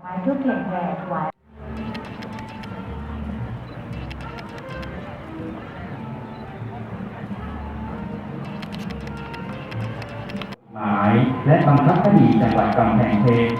ไม้ทุกเทียนแผ่ถวายหมายและบังคับคดีจังหวัดกำแพงเพชร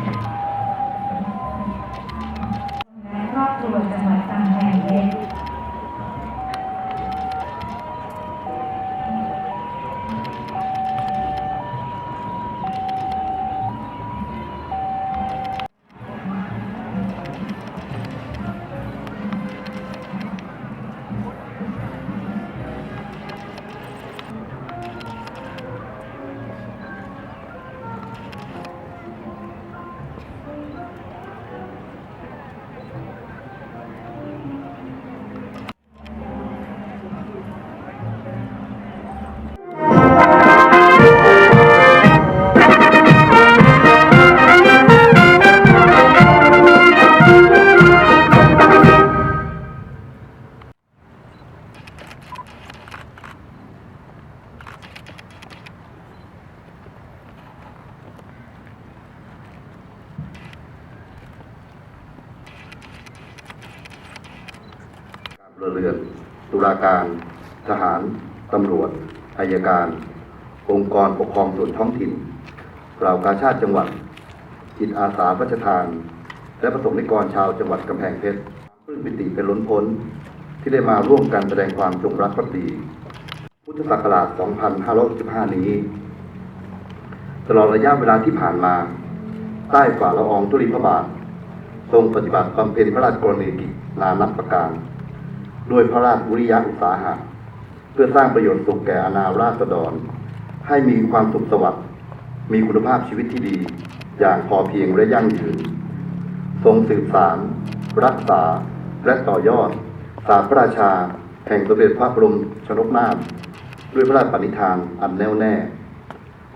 พลเรือน ตุลาการ ทหาร ตำรวจอายการ องค์กรปกครองส่วนท้องถิ่นเหล่ากาชาติจังหวัด จิตอาสาพระชทาน และประสงนิกรชาวจังหวัดกำแพงเพชรปลื้มปิติเป็นล้นพ้น ที่ได้มาร่วมกันแสดงความจงรักภักดี พุทธศักราช 2565 นี้ ตลอดระยะเวลาที่ผ่านมา ใต้ฝ่าละอองธุลีพระบาท ทรงปฏิบัติบำเพ็ญพระราชกรณียกิจนานับประการ ด้วยพระราชวิริยะอุตสาหะ เพื่อสร้างประโยชน์สุขแก่อาณาราษฎร ให้มีความสุขสวัสดิ์มีคุณภาพชีวิตที่ดี อย่างพอเพียงและยั่งยืน ทรงสืบสารรักษาและต่อยอด ศาสตร์พระราชา แห่งสมเด็จพระบรมชนกนาถด้วยพระราชปณิธานอันแน่วแน่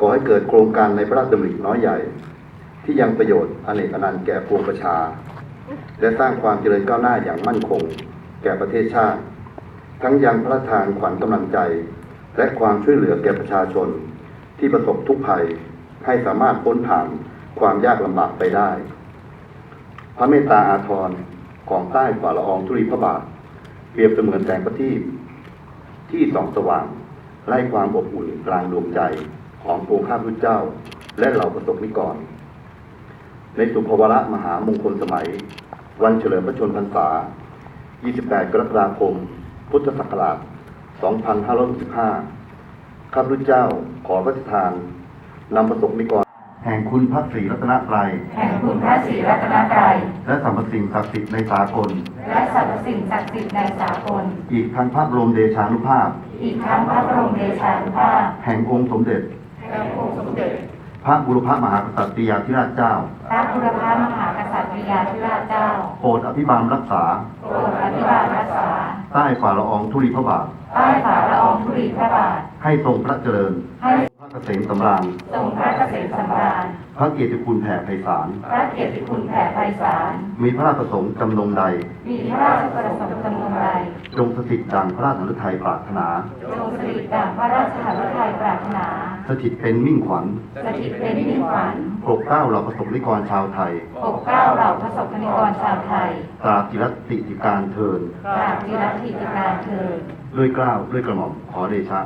ก่อให้เกิดโครงการในพระราชดำริน้อยใหญ่ ที่ยังประโยชน์อเนกอนันต์แก่ปวงประชา และสร้างความเจริญก้าวหน้าอย่างมั่นคง แก่ประเทศชาติ ทั้งยังพระราชทานขวัญกำลังใจ และความช่วยเหลือแก่ประชาชน ที่ประสบทุกข์ภัยให้สามารถพ้นผ่านความยากลำบากไปได้ พระเมตตาอาทรของใต้ฝ่าละอองธุลีพระบาท เปรียบเสมือนแสงประทีปที่ส่องสว่าง ไล่ความอบอุ่นกลางดวงใจของปวงข้าพุทธเจ้า และเหล่าประสบนิกร ในสุภวระมหามงคลสมัย วันเฉลิมพระชนมพรรษา 28 กรกฎาคม พุทธศักราช 2565 ข้าพเจ้าขอพระราชทานนำประสบนิกร แห่งคุณพระศรีรัตนตรัย แห่งคุณพระศรีรัตนตรัย และสรรพสิ่งศักดิ์สิทธิ์ในสากล และสรรพสิ่งศักดิ์สิทธิ์ในสากล อีกทั้งพระบรมเดชานุภาพ อีกทั้งพระบรมเดชานุภาพ แห่งองค์สมเด็จ แห่งองค์สมเด็จ พระบุรพมหากษัตริยาธิราชเจ้า พระบุรพมหากษัตริยาธิราชเจ้า โปรดอภิบาลรักษา โปรดอธิบาลรักษา ใต้ฝ่าละอองธุลีพระบาท ใต้ฝ่าละอองธุลีพระบาท ให้ทรงพระเจริญ ให้พระเกษมสำราญทรงพระเกษมสำราญ พระเกียรติคุณแผ่ไพศาล พระเกียรติคุณแผ่ไพศาล มีพระราชประสงค์จำนงใด มีพระราชประสงค์จำนงใดจ งสถิตดังพระราชฤทัยปรารถนา จงสถิตดังพระราชหฤทัยปรารถนา สถิตเป็นมิ่งขวัญสถิตเป็นมิ่งขวัญปกเกล้าเหล่าประสบนิกรชาวไทยปกเกล้าเหล่าพระสงฆ์นิกรชาวไทย ตราบจิรติติการเทินตราบจิรธิติการเทินด้วยเกล้าวด้วยกระหม่อมขอเดชะ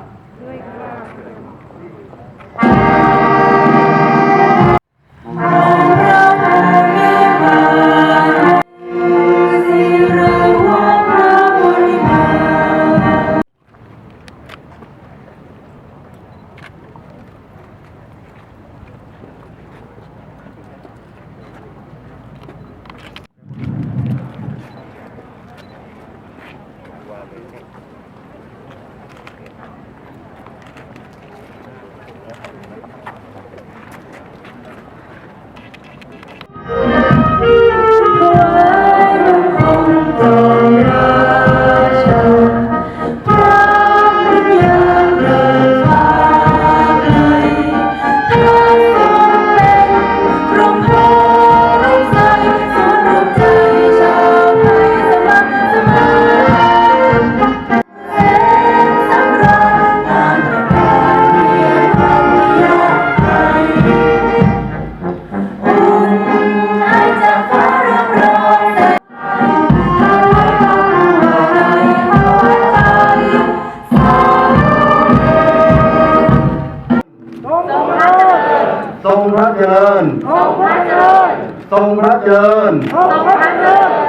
ข งพระเจริญ องค์พระเจริญทรงพระเจริญ องค์พระเจริญ